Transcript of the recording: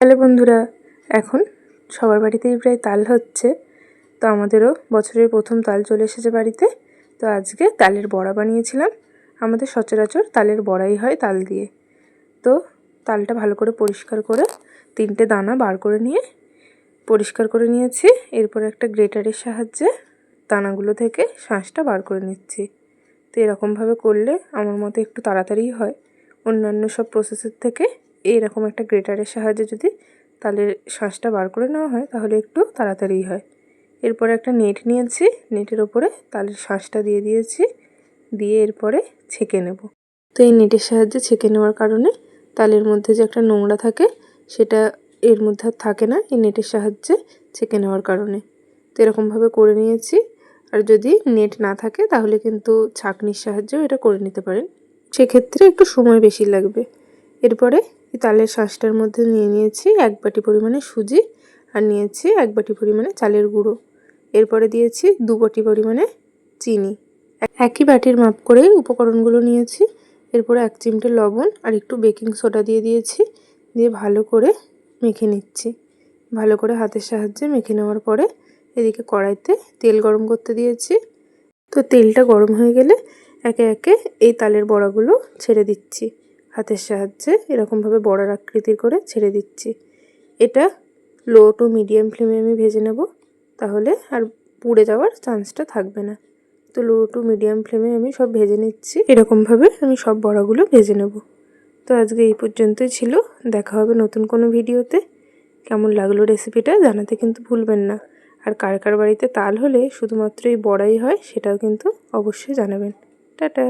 Hello বন্ধুরা, এখন সবার বাড়িতেই প্রায় তাল হচ্ছে, তো আমাদেরও বছরের প্রথম তাল চলে এসেছে বাড়িতে, তো আজকে তালের বড়া বানিয়েছিলাম। আমাদের সচরাচর তালের বড়াই হয় তাল দিয়ে। তো তালটা ভালো করে পরিষ্কার করে তিনটে দানা বার করে নিয়ে, পরিষ্কার করে নিয়েছি, এরপর একটা গ্রেটারের সাহায্যে দানাগুলো থেকে শাঁসটা বার করে নিচ্ছি। তো এরকমভাবে করলে আমার মতে একটু তাড়াতাড়ি হয়। অন্যান্য সব প্রসেসের থেকে এইরকম একটা গ্রেটারের সাহায্যে যদি তালের শাঁসটা বার করে নেওয়া হয়, তাহলে একটু তাড়াতাড়ি হয়। এরপরে একটা নেট নিয়েছি, নেটের ওপরে তালের শাঁসটা দিয়ে দিয়েছি, দিয়ে এরপরে ছেঁকে নেব। তো এই নেটের সাহায্যে ছেঁকে নেওয়ার কারণে তালের মধ্যে যে একটা নোংরা থাকে, সেটা এর মধ্যে আর থাকে না এই নেটের সাহায্যে ছেঁকে নেওয়ার কারণে। তো এরকমভাবে করে নিয়েছি। আর যদি নেট না থাকে, তাহলে কিন্তু ছাঁকনির সাহায্যেও এটা করে নিতে পারেন। সেক্ষেত্রে একটু সময় বেশি লাগবে। এরপরে তালের শাঁসটার মধ্যে নিয়ে নিয়েছি এক বাটি পরিমাণে সুজি আর নিয়েছি এক বাটি পরিমাণে চালের গুঁড়ো। এরপরে দিয়েছি দু বাটি পরিমাণে চিনি। একই বাটির মাপ করে উপকরণগুলো নিয়েছি। এরপরে এক চিমটে লবণ আর একটু বেকিং সোডা দিয়ে দিয়েছি, দিয়ে ভালো করে মেখে নিচ্ছি। ভালো করে হাতের সাহায্যে মেখে নেওয়ার পরে এদিকে কড়াইতে তেল গরম করতে দিয়েছি। তো তেলটা গরম হয়ে গেলে একে একে এই তালের বড়াগুলো ছেড়ে দিচ্ছি। হাতের সাহায্যে এরকমভাবে বড়ার আকৃতির করে ছেড়ে দিচ্ছি। এটা লো টু মিডিয়াম ফ্লেমে আমি ভেজে নেব, তাহলে আর পুড়ে যাওয়ার চান্সটা থাকবে না। তো লো টু মিডিয়াম ফ্লেমে আমি সব ভেজে নিচ্ছি, এরকমভাবে আমি সব বড়াগুলো ভেজে নেব। তো আজকে এই পর্যন্তই ছিল, দেখা হবে নতুন কোনো ভিডিওতে। কেমন লাগল রেসিপিটা জানাতে কিন্তু ভুলবেন না। আর কার কার বাড়িতে তাল হলে শুধুমাত্র এই বড়াই হয়, সেটাও কিন্তু অবশ্যই জানাবেন। টাটা!